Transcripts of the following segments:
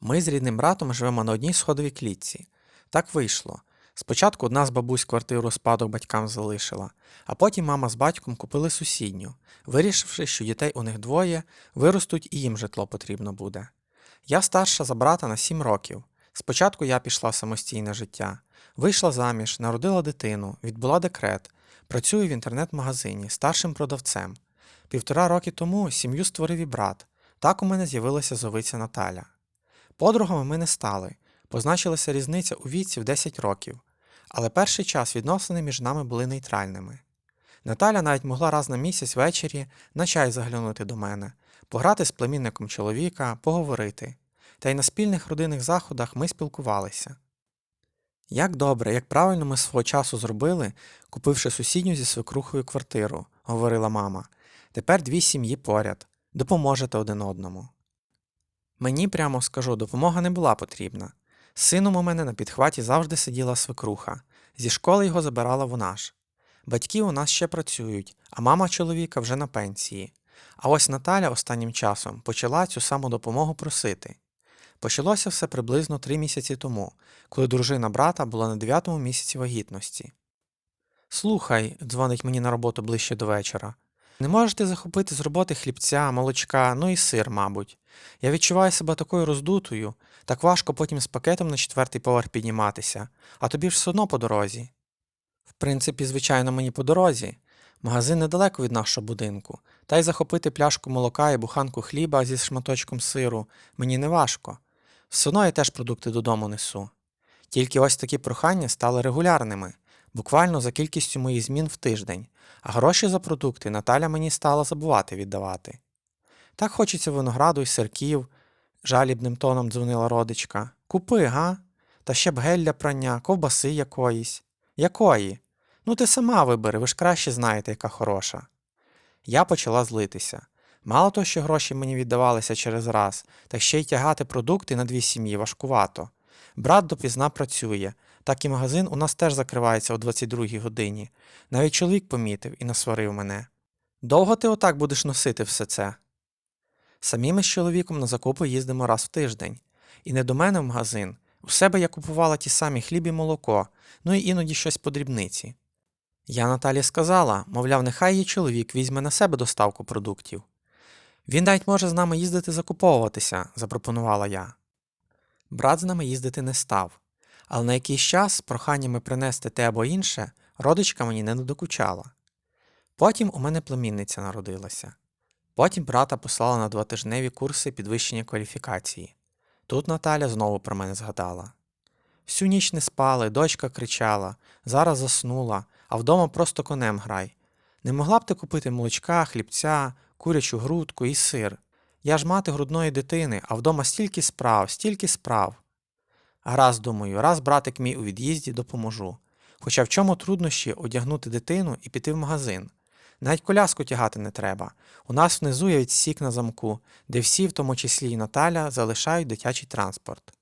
Ми з рідним братом живемо на одній сходовій клітці. Так вийшло. Спочатку одна з бабусь квартиру спадок батькам залишила, а потім мама з батьком купили сусідню, вирішивши, що дітей у них двоє, виростуть і їм житло потрібно буде. Я старша за брата на 7 років. Спочатку я пішла в самостійне життя, вийшла заміж, народила дитину, відбула декрет, працюю в інтернет-магазині старшим продавцем. Півтора роки тому сім'ю створив і брат. Так у мене з'явилася зовиця Наталя. Подругами ми не стали, позначилася різниця у віці в 10 років, але перший час відносини між нами були нейтральними. Наталя навіть могла раз на місяць ввечері на чай заглянути до мене, пограти з племінником чоловіка, поговорити. Та й на спільних родинних заходах ми спілкувалися. Як добре, як правильно ми свого часу зробили, купивши сусідню зі свекрухою квартиру, говорила мама. Тепер дві сім'ї поряд, допоможете один одному. Мені прямо скажу, допомога не була потрібна. Сином у мене на підхваті завжди сиділа свекруха. Зі школи його забирала вона ж. Батьки у нас ще працюють, а мама чоловіка вже на пенсії. А ось Наталя останнім часом почала цю саму допомогу просити. Почалося все приблизно три місяці тому, коли дружина брата була на дев'ятому місяці вагітності. Слухай, дзвонить мені на роботу ближче до вечора. Не можеш ти захопити з роботи хлібця, молочка, ну і сир, мабуть. Я відчуваю себе такою роздутою, так важко потім з пакетом на четвертий поверх підніматися, а тобі ж все одно по дорозі. В принципі, звичайно, мені по дорозі. Магазин недалеко від нашого будинку, та й захопити пляшку молока і буханку хліба зі шматочком сиру мені не важко. Все одно я теж продукти додому несу. Тільки ось такі прохання стали регулярними, буквально за кількістю моїх змін в тиждень, а гроші за продукти Наталя мені стала забувати віддавати. Так хочеться винограду й сирків, жалібним тоном дзвонила родичка. Купи, га? Та ще б гель для прання, ковбаси якоїсь. Якої? Ну ти сама вибери, ви ж краще знаєте, яка хороша. Я почала злитися. Мало того, що гроші мені віддавалися через раз, так ще й тягати продукти на дві сім'ї важкувато. Брат допізна працює, так і магазин у нас теж закривається о 22-й годині. Навіть чоловік помітив і насварив мене. Довго ти отак будеш носити все це? Самі ми з чоловіком на закупи їздимо раз в тиждень. І не до мене в магазин. У себе я купувала ті самі хліб і молоко, ну і іноді щось по дрібниці. Я Наталі сказала, мовляв, нехай її чоловік візьме на себе доставку продуктів. Він навіть може з нами їздити закуповуватися, запропонувала я. Брат з нами їздити не став, але на якийсь час з проханнями принести те або інше родичка мені не надокучала. Потім у мене племінниця народилася. Потім брата послала на двотижневі курси підвищення кваліфікації. Тут Наталя знову про мене згадала. Всю ніч не спали, дочка кричала, зараз заснула, а вдома просто конем грай. Не могла б ти купити молочка, хлібця, курячу грудку і сир. Я ж мати грудної дитини, а вдома стільки справ, стільки справ. Гаразд, думаю, раз братик мій у від'їзді допоможу. Хоча в чому труднощі одягнути дитину і піти в магазин. Навіть коляску тягати не треба. У нас внизу є відсік на замку, де всі, в тому числі і Наталя, залишають дитячий транспорт.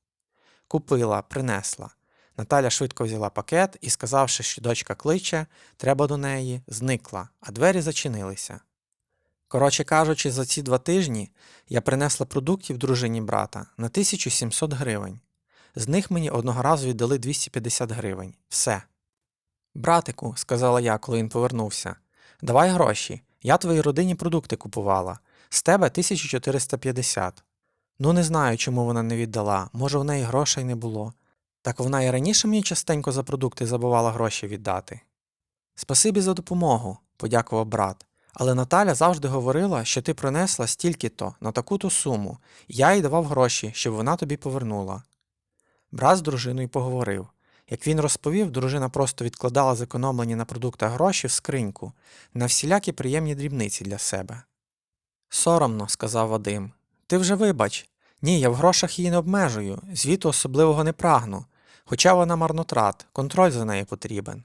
Купила, принесла. Наталя швидко взяла пакет і, сказавши, що дочка кличе, треба до неї, зникла, а двері зачинилися. Коротше кажучи, за ці два тижні я принесла продуктів дружині брата на 1700 гривень. З них мені одного разу віддали 250 гривень. Все. Братику, сказала я, коли він повернувся, давай гроші. Я твоїй родині продукти купувала. З тебе 1450. Ну, не знаю, чому вона не віддала. Може, в неї грошей не було. Так вона і раніше мені частенько за продукти забувала гроші віддати. Спасибі за допомогу, подякував брат. Але Наталя завжди говорила, що ти принесла стільки-то на таку-то суму, я їй давав гроші, щоб вона тобі повернула. Брат з дружиною поговорив. Як він розповів, дружина просто відкладала зекономлені на продуктах гроші в скриньку на всілякі приємні дрібниці для себе. Соромно, сказав Вадим. Ти вже вибач. Ні, я в грошах її не обмежую, звіту особливого не прагну, хоча вона марнотрат, контроль за нею потрібен.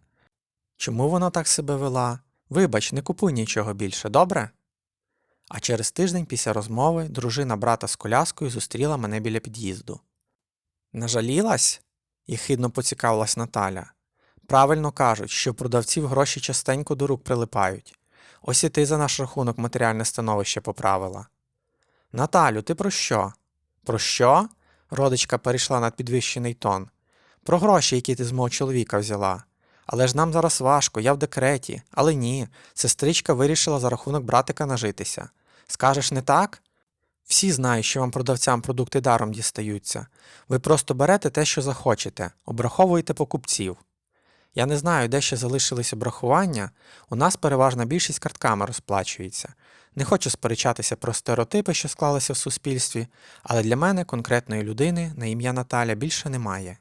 Чому вона так себе вела? Вибач, не купуй нічого більше, добре? А через тиждень після розмови дружина брата з коляскою зустріла мене біля під'їзду. Нажалілась? єхидно поцікавилась Наталя. Правильно кажуть, що продавців гроші частенько до рук прилипають. Ось і ти за наш рахунок матеріальне становище поправила. Наталю, ти про що? Про що? Родичка перейшла на підвищений тон. Про гроші, які ти з мого чоловіка взяла. Але ж нам зараз важко, я в декреті. Але ні, сестричка вирішила за рахунок братика нажитися. Скажеш не так? Всі знають, що вам продавцям продукти даром дістаються. Ви просто берете те, що захочете, обраховуєте покупців. Я не знаю, де ще залишились обрахування. У нас переважна більшість картками розплачується. Не хочу сперечатися про стереотипи, що склалися в суспільстві, але для мене конкретної людини на ім'я Наталя більше немає.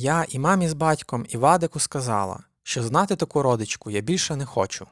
Я і мамі з батьком, і Вадику сказала, що знати таку родичку я більше не хочу.